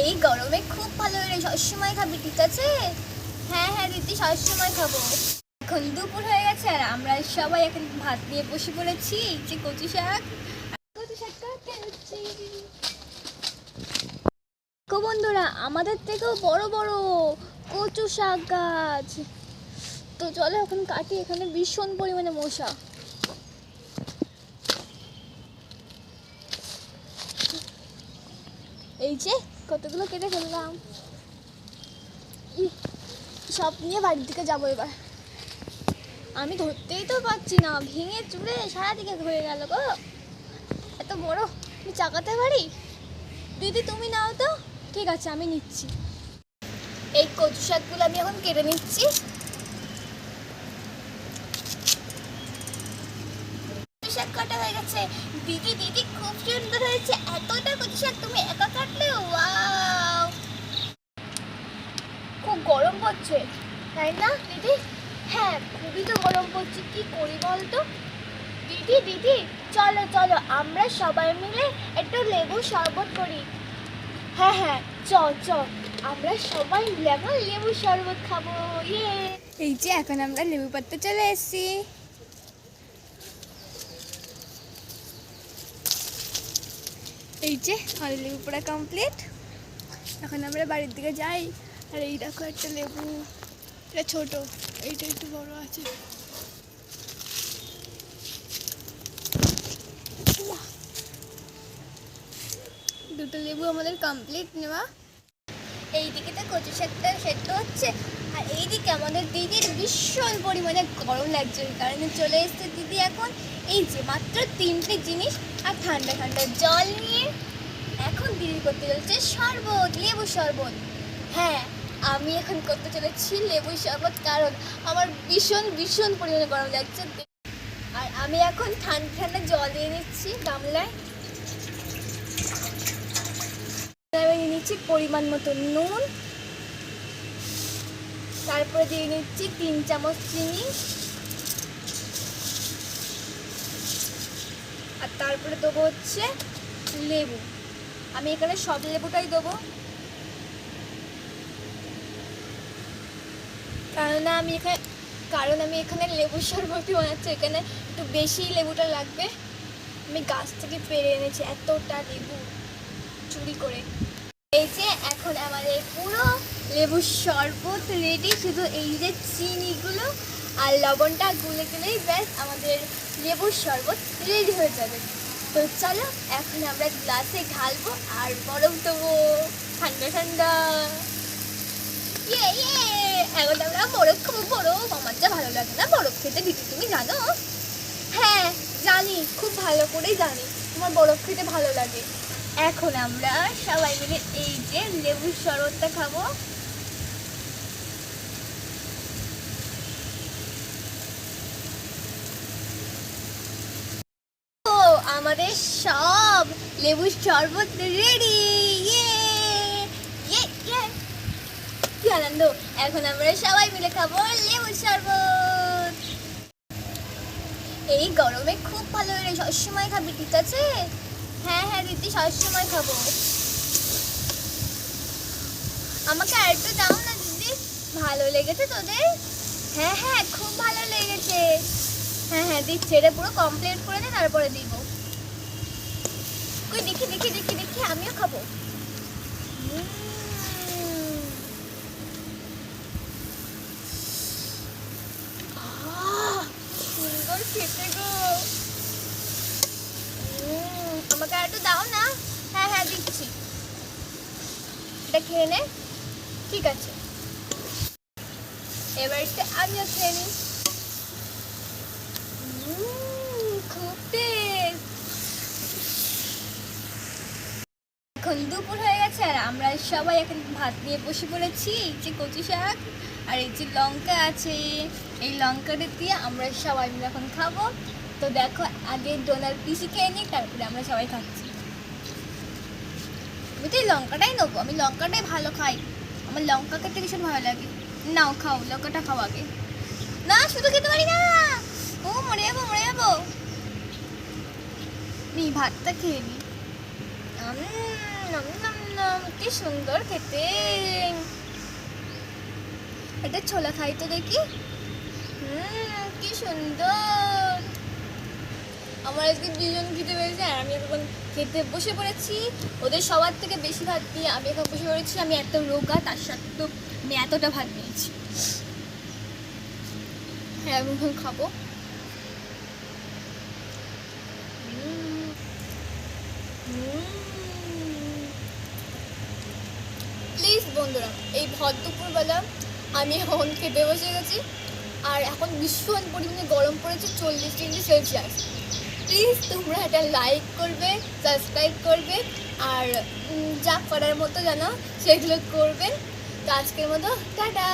এই গরমে খুব ভালো রে সবসময় খাবি, ঠিক আছে? হ্যাঁ হ্যাঁ দিদি সবসময় খাব। এখন দুপুর হয়ে গেছে আর আমরা সবাই এখন ভাত নিয়ে বসে পড়েছি, যে কচু শাক। বন্ধুরা, আমাদের থেকেও বড় বড় কচু শাক গাছ। তো চলো এখন কাটি, এখানে ভীষণ পরিমাণে মশা। এই যে কতগুলো কেটে ফেললাম। সব নিয়ে বাড়ির দিকে যাব এবার। আমি ধরতেই তো পারছি না, ভেঙে চুড়ে সারা দিকে হয়ে গেল গো। এত বড়, আমি চাকাতে পারি? দিদি, তুমি নাও তো। ঠিক আছে, আমি নিচ্ছি। এই কচু শাকগুলো আমি এখন কেটে নিচ্ছি কচু শাক কাটা হয়ে গেছে। দিদি দিদি, খুব সুন্দর হয়েছে। এতটা কচু শাক তুমি একা কাটলে ওয়াও! খুব গরম পড়ছে, তাই না, দিদি? হ্যাঁ খুবই তো গরম পড়ছে। কি করি বলতো? দিদি দিদি, চলো চলো, আমরা সবাই মিলে একটু লেবু শরবত করি। হ্যাঁ হ্যাঁ চ চ, আমরা সবাই মিলে লেবু শরবত খাব ইয়ে। এই যে, এখন আমরা লেবু পাততে চলে এসেছি। এই যে আমাদের লেবু কমপ্লিট এখন আমরা বাড়ির দিকে যাই। আর এই দেখো একটা লেবু। এটা ছোট, এইটা একটু বড় আছে। দুটো লেবু আমাদের কমপ্লিট নেওয়া। এইদিকে তো কচু শাকটা সেদ্ধ হচ্ছে। আর এইদিকে আমাদের দিদির ভীষণ পরিমাণে গরম লাগছে ওই কারণে চলে এসছে দিদি এখন। এই যে মাত্র তিনটে জিনিস আর ঠান্ডা ঠান্ডা জল নিয়ে এখন দিদি করতে চলেছে শরবত, লেবু শরবত। হ্যাঁ আমি এখন করতে চলেছি লেবু শরবত কারণ আমার ভীষণ ভীষণ পরিমাণে গরম লাগছে। আর আমি এখন ঠান্ডা ঠান্ডা জল দিয়ে নিচ্ছি গামলায়। নিচ্ছি পরিমাণ মতো নুন। তারপরে দিয়ে নিচ্ছি তিন চামচ চিনি। আর তারপরে দেবো হচ্ছে লেবু। আমি এখানে সব লেবুটাই দেবো। কারণ আমি এখানে কারণ আমি এখানে লেবু শরবতই বানাচ্ছি, এখানে একটু বেশি লেবুটা লাগবে। আমি গাছ থেকে পেরে এনেছি, এতটা লেবু চুরি করে। এই যে, এখন আমাদের পুরো লেবুর শরবত রেডি শুধু এই যে চিনিগুলো আর লবণটা গুলে গেলেই ব্যাস আমাদের লেবুর শরবত রেডি হয়ে যাবে। তো চলো, এখন আমরা গ্লাসে ঢালবো আর বরফ দেবো। ঠান্ডা ঠান্ডা। ইয়ে ইয়ে এখন আমরা বরফ খাব, বরফ। আমার যা ভালো লাগে না বরফ খেতে, দিদি তুমি জানো? হ্যাঁ জানি, খুব ভালো করেই জানি। তোমার বরফ খেতে ভালো লাগে। এখন আমরা সবাই মিলে এই যে লেবুর শরবতটা খাব ও আমাদের সব লেবুর শরবত রেডি ইয়ে ইয়ে ইয়ে কি আনন্দ! এখন আমরা সবাই মিলে খাব লেবুর শরবত! এই গরমে খুব ভালো রে সবসময় খাবি, ঠিক আছে? হ্যাঁ হ্যাঁ দিদি, সবসময় খাব। আমাকে আর একটু দাও না দিদি। ভালো লেগেছে তোদের? হ্যাঁ হ্যাঁ খুব ভালো লেগেছে। হ্যাঁ হ্যাঁ দিচ্ছি। এটা পুরো কমপ্লিট করে নে তারপরে দিব। কই দেখি দেখি দেখি দেখি আমিও খাব। সুন্দর খেতে গো। আমাকে আর একটু দাও না? হ্যাঁ হ্যাঁ দিচ্ছি। এটা খেয়ে নে। ঠিক আছে। এবার আমিও খেয়ে নিই উম, খুব টেস্ট এখন দুপুর হয়ে গেছে আর আমরা সবাই এখন ভাত নিয়ে বসে পড়েছি। এই যে কচু শাক আর এই যে লঙ্কা আছে। এই লঙ্কাটা দিয়ে আমরা সবাই মিলে এখন খাব। তো দেখো আগে ডোনার পিসি খেয়ে নিই তারপরে আমরা সবাই খাচ্ছি। আমি তো এই লঙ্কাটাই নেব। আমি লঙ্কাটাই ভালো খাই। আমার লঙ্কা খেতে ভীষণ ভালো লাগে। নাও খাও লঙ্কাটা খাও আগে। না শুধু খেতে পারি না। ও মরে যাব মরে যাব। নি ভাতটা খেয়ে নি নম নম নম উম, কি সুন্দর খেতে এটা ছোলা খাই তো দেখি হুম কি সুন্দর আমার আজকে দুজন খেতে পেরেছে আর আমি এখন খেতে বসে পড়েছি ওদের সবার থেকে বেশি ভাত দিয়ে আমি এখন বসে পড়েছি আমি এত রোগা তার সত্ত্বেও আমি এতটা ভাত নিয়েছি হ্যাঁ আমি খাব। প্লিজ বন্ধুরা, এই ভর দুপুরবেলা আমি এখন খেতে বসে গেছি, আর এখন ভীষণ পরিমাণে গরম পড়েছে, চল্লিশ ডিগ্রি সেলসিয়াস। প্লিজ তোমরা এটা লাইক করবে সাবস্ক্রাইব করবে, আর যা করার মতো জানো, সেগুলো করবে। তো আজকের মতো, টাটা!